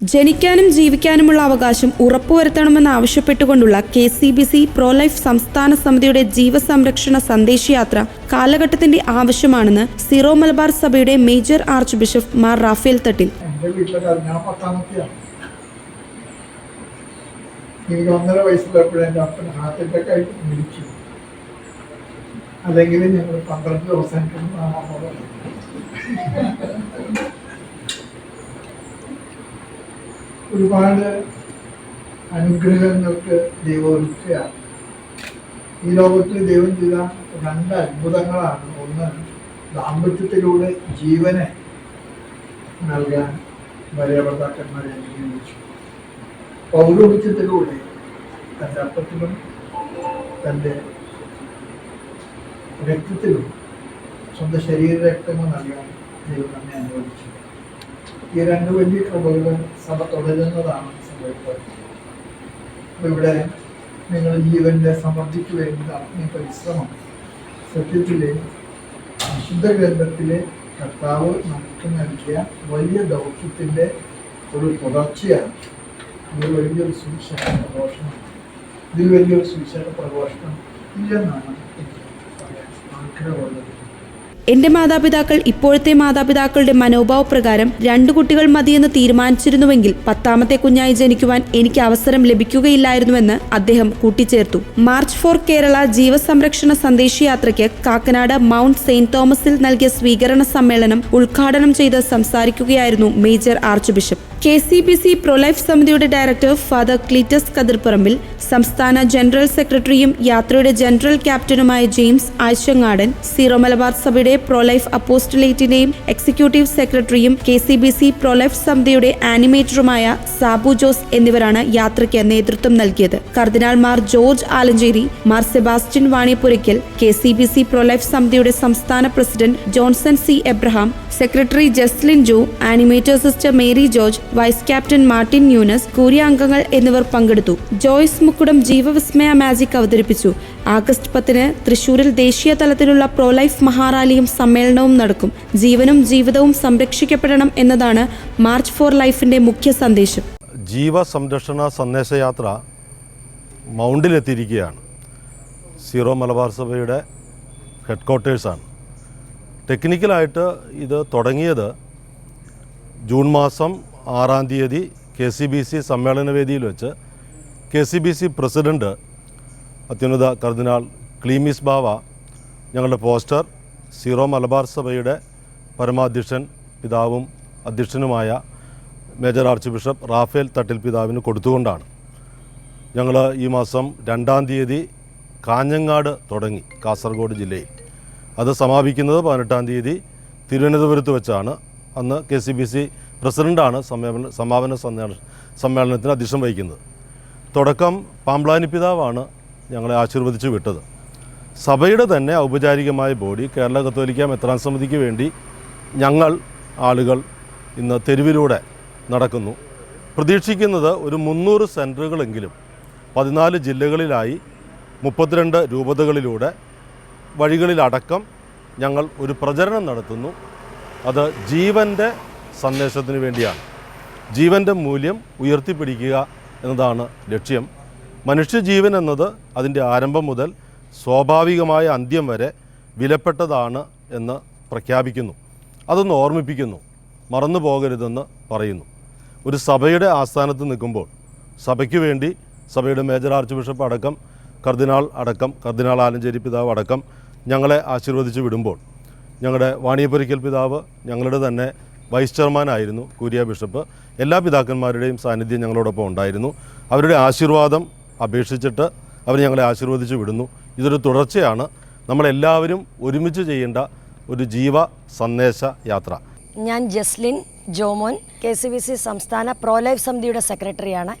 ജനിക്കാനും ജീവിക്കാനുമുള്ള അവകാശം ഉറപ്പുവരുത്തണമെന്നാവശ്യപ്പെട്ടുകൊണ്ടുള്ള K C B C prolife സംസ്ഥാന സമിതിയുടെ ജീവസംരക്ഷണ സന്ദേശയാത്ര കാലഘട്ടത്തിന്റെ ആവശ്യമാണെന്ന് സിറോ മലബാർ സഭയുടെ major archbishop Mar Raphael Thattil. എനിക്ക് ഒന്നര വയസ്സുള്ളപ്പോഴും എന്റെ അപ്പൻ ഹാർട്ട് അറ്റാക്ക് ആയിട്ട് മരിച്ചു അല്ലെങ്കിൽ ഞങ്ങൾ പന്ത്രണ്ട് ദിവസം ഒരുപാട് അനുഗ്രഹങ്ങൾക്ക് ദൈവം ഒരുക്കുകയാണ്. ഈ ലോകത്ത് ദൈവം ചെയ്ത രണ്ട് അത്ഭുതങ്ങളാണ്. ഒന്ന് ദാമ്പത്യത്തിലൂടെ ജീവനെ നൽകാൻ ഭർത്താക്കന്മാരെ അനുഗ്രഹിച്ചു. പൗരോഹിത്യത്തിലൂടെ തന്റെ അപ്പത്തിലും തന്റെ രക്തത്തിലും സ്വന്തം ശരീര രക്തങ്ങൾ നൽകാൻ ദൈവം തന്നെ അനുവദിച്ചു ഈ രണ്ട് വലിയ കൃപകൾ സഭ തുടരുന്നതാണ് സംഭവിക്കുന്നത്. ഇവിടെ നിങ്ങൾ ജീവന്റെ സമൃദ്ധിക്ക് വേണ്ടി നടത്തിയ പരിശ്രമം സത്യത്തിലെ വിശുദ്ധ ഗ്രന്ഥത്തിലെ കർത്താവ് നമുക്ക് നൽകിയ വലിയ ദൗത്യത്തിന്റെ ഒരു തുടർച്ചയാണ് ഇത് വലിയൊരു സുവിശേഷ പ്രഘോഷണം ഇതിൽ വലിയൊരു സുവിശേഷ പ്രഘോഷണം ഇല്ലെന്നാണ് പറയാൻ ആഗ്രഹമുള്ളത്. എന്റെ മാതാപിതാക്കൾ ഇപ്പോഴത്തെ മാതാപിതാക്കളുടെ മനോഭാവപ്രകാരം രണ്ടു കുട്ടികൾ മതിയെന്ന് തീരുമാനിച്ചിരുന്നുവെങ്കിൽ പത്താമത്തെ കുഞ്ഞായി ജനിക്കുവാൻ എനിക്ക് അവസരം ലഭിക്കുകയില്ലായിരുന്നുവെന്ന് അദ്ദേഹം കൂട്ടിച്ചേർത്തു. മാർച്ച് ഫോർ കേരള ജീവസംരക്ഷണ സന്ദേശയാത്രയ്ക്ക് കാക്കനാട് മൗണ്ട് സെയിന്റ് തോമസിൽ നൽകിയ സ്വീകരണ സമ്മേളനം ഉദ്ഘാടനം ചെയ്ത് സംസാരിക്കുകയായിരുന്നു major archbishop. K C B C prolife സമിതിയുടെ ഡയറക്ടർ ഫാദർ ക്ലീറ്റസ് കതിർപ്പറമ്പിൽ സംസ്ഥാന ജനറൽ സെക്രട്ടറിയും യാത്രയുടെ ജനറൽ ക്യാപ്റ്റനുമായ ജെയിംസ് ആഴ്ചങ്ങാടൻ സീറോ മലബാർ സഭയുടെ പ്രൊലൈഫ് അപ്പോസ്റ്റലേറ്റിന്റെയും എക്സിക്യൂട്ടീവ് സെക്രട്ടറിയും K C B C prolife സമിതിയുടെ ആനിമേറ്ററുമായ സാബു ജോസ് എന്നിവരാണ് യാത്രയ്ക്ക് നേതൃത്വം നൽകിയത്. കർദിനാൾ Mar George Alencherry Mar Sebastian Vaniyapurackal K C B C prolife സമിതിയുടെ സംസ്ഥാന president Johnson C Abraham secretary Jaslin Jo animator sister Mary George vice captain Martin Nunes curia അംഗങ്ങൾ എന്നിവർ പങ്കെടുത്തു. ജോയ്സ് മുക്കുടം ജീവവിസ്മയ മാജിക് അവതരിപ്പിച്ചു. ആഗസ്റ്റ് പത്തിന് തൃശൂരിൽ ദേശീയ തലത്തിലുള്ള പ്രോലൈഫ് മഹാറാലിയും സമ്മേളനവും നടക്കും. ജീവനും ജീവിതവും സംരക്ഷിക്കപ്പെടണം എന്നതാണ് മാർച്ച് ഫോർ ലൈഫിന്റെ മുഖ്യ സന്ദേശം. ജീവ സംരക്ഷണ സന്ദേശയാത്ര മൗണ്ടിലെത്തിയിരിക്കുകയാണ്. സീറോ മലബാർ സഭയുടെ ഹെഡ് ക്വാർട്ടേഴ്സാണ് ടെക്നിക്കലായിട്ട് ഇത് തുടങ്ങിയത് ജൂൺ മാസം ആറാം തീയതി കെ സി ബി സി സമ്മേളന വേദിയിൽ വെച്ച് K C B C president അത്യുന്നത കർദിനാൾ ക്ലീമിസ് ബാവ ഞങ്ങളുടെ പോസ്റ്റർ സീറോ മലബാർ സഭയുടെ പരമാധ്യക്ഷൻ പിതാവും അധ്യക്ഷനുമായ major archbishop Rafale Thattil പിതാവിന് കൊടുത്തുകൊണ്ടാണ്. ഞങ്ങൾ ഈ മാസം രണ്ടാം തീയതി കാഞ്ഞങ്ങാട് തുടങ്ങി കാസർഗോഡ് ജില്ലയിൽ. അത് സമാപിക്കുന്നത് പതിനെട്ടാം തീയതി തിരുവനന്തപുരത്ത് വെച്ചാണ്. അന്ന് കെ സി ബി സി പ്രസിഡന്റാണ് സമ്മേളന സമാപന സമ്മേളന സമ്മേളനത്തിന് അധ്യക്ഷം വഹിക്കുന്നത്. തുടക്കം പാമ്പ്ലാനി പിതാവാണ് ഞങ്ങളെ ആശീർവദിച്ച് വിട്ടത്. സഭയുടെ തന്നെ ഔപചാരികമായ ബോഡി കേരള കത്തോലിക്ക മെത്രാൻ സമിതിക്ക് വേണ്ടി ഞങ്ങൾ ആളുകൾ ഇന്ന് തെരുവിലൂടെ നടക്കുന്നു. പ്രതീക്ഷിക്കുന്നത് ഒരു മുന്നൂറ് സെന്ററുകളെങ്കിലും പതിനാല് ജില്ലകളിലായി മുപ്പത്തിരണ്ട് രൂപതകളിലൂടെ വഴികളിലടക്കം ഞങ്ങൾ ഒരു പ്രചരണം നടത്തുന്നു. അത് ജീവന്റെ സന്ദേശത്തിന് വേണ്ടിയാണ്. ജീവന്റെ മൂല്യം ഉയർത്തിപ്പിടിക്കുക എന്നതാണ് ലക്ഷ്യം. മനുഷ്യജീവൻ എന്നത് അതിന്റെ ആരംഭം മുതൽ സ്വാഭാവികമായ അന്ത്യം വരെ വിലപ്പെട്ടതാണ് എന്ന് പ്രഖ്യാപിക്കുന്നു. അതൊന്ന് ഓർമ്മിപ്പിക്കുന്നു. മറന്നു പോകരുതെന്ന് പറയുന്നു. ഒരു സഭയുടെ ആസ്ഥാനത്ത് നിൽക്കുമ്പോൾ സഭയ്ക്ക് വേണ്ടി സഭയുടെ മേജർ ആർച്ച് ബിഷപ്പ് അടക്കം കർദിനാൾ അടക്കം കർദിനാൾ ആലഞ്ചേരി പിതാവ് അടക്കം ഞങ്ങളെ ആശീർവദിച്ച് വിടുമ്പോൾ ഞങ്ങളുടെ വാണിയപ്പൊരിക്കൽ പിതാവ് ഞങ്ങളുടെ തന്നെ വൈസ് ചെയർമാനായിരുന്നു കൂരിയ ബിഷപ്പ്. എല്ലാ പിതാക്കന്മാരുടെയും സാന്നിധ്യം ഞങ്ങളോടൊപ്പം ഉണ്ടായിരുന്നു. അവരുടെ ആശീർവാദം അപേക്ഷിച്ചിട്ട് അവർ ഞങ്ങളെ ആശീർവദിച്ച് വിടുന്നു. ഇതൊരു തുടർച്ചയാണ്. നമ്മളെല്ലാവരും ഒരുമിച്ച് ചെയ്യേണ്ട ഒരു ജീവ സന്ദേശ യാത്ര. ഞാൻ Jaslin Jomon K C B C സംസ്ഥാന പ്രോലൈഫ് സമിതിയുടെ സെക്രട്ടറിയാണ്.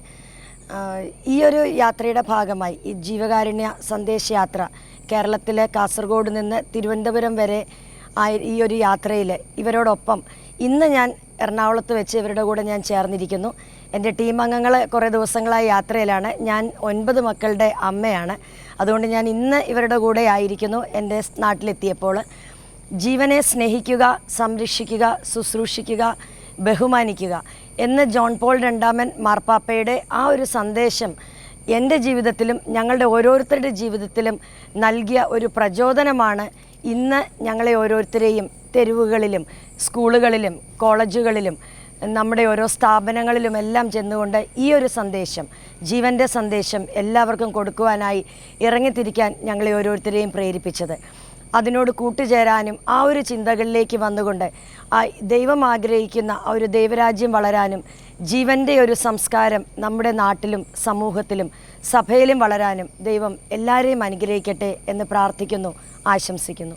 ഈ ഒരു യാത്രയുടെ ഭാഗമായി ഈ ജീവകാരുണ്യ സന്ദേശയാത്ര കേരളത്തിലെ കാസർഗോഡ് നിന്ന് തിരുവനന്തപുരം വരെ ഈ ഒരു യാത്രയിൽ ഇവരോടൊപ്പം ഇന്ന് ഞാൻ എറണാകുളത്ത് വെച്ച് ഇവരുടെ കൂടെ ഞാൻ ചേർന്നിരിക്കുന്നു. എന്റെ ടീം അംഗങ്ങൾ കുറേ ദിവസങ്ങളായി യാത്രയിലാണ്. ഞാൻ ഒൻപത് മക്കളുടെ അമ്മയാണ്. അതുകൊണ്ട് ഞാൻ ഇന്ന് ഇവരുടെ കൂടെ ആയിരിക്കുന്നു എന്റെ നാട്ടിലെത്തിയപ്പോൾ. ജീവനെ സ്നേഹിക്കുക സംരക്ഷിക്കുക ശുശ്രൂഷിക്കുക ബഹുമാനിക്കുക എന്ന് ജോൺ പോൾ രണ്ടാമൻ മാർപ്പാപ്പയുടെ ആ ഒരു സന്ദേശം എന്റെ ജീവിതത്തിലും ഞങ്ങളുടെ ഓരോരുത്തരുടെ ജീവിതത്തിലും നൽകിയ ഒരു പ്രചോദനമാണ് ഇന്ന് ഞങ്ങളെ ഓരോരുത്തരെയും തെരുവുകളിലും സ്കൂളുകളിലും കോളേജുകളിലും നമ്മുടെ ഓരോ സ്ഥാപനങ്ങളിലും എല്ലാം ചെന്നുകൊണ്ട് ഈ ഒരു സന്ദേശം ജീവന്റെ സന്ദേശം എല്ലാവർക്കും കൊടുക്കുവാനായി ഇറങ്ങിത്തിരിക്കാൻ ഞങ്ങളെ ഓരോരുത്തരെയും പ്രേരിപ്പിച്ചത്. അതിനോട് കൂട്ടുചേരാനും ആ ഒരു ചിന്തകളിലേക്ക് വന്നുകൊണ്ട് ആ ദൈവം ആഗ്രഹിക്കുന്ന ആ ഒരു ദൈവരാജ്യം വളരാനും ജീവന്റെ ഒരു സംസ്കാരം നമ്മുടെ നാട്ടിലും സമൂഹത്തിലും സഭയിലും വളരാനും ദൈവം എല്ലാവരെയും അനുഗ്രഹിക്കട്ടെ എന്ന് പ്രാർത്ഥിക്കുന്നു ആശംസിക്കുന്നു.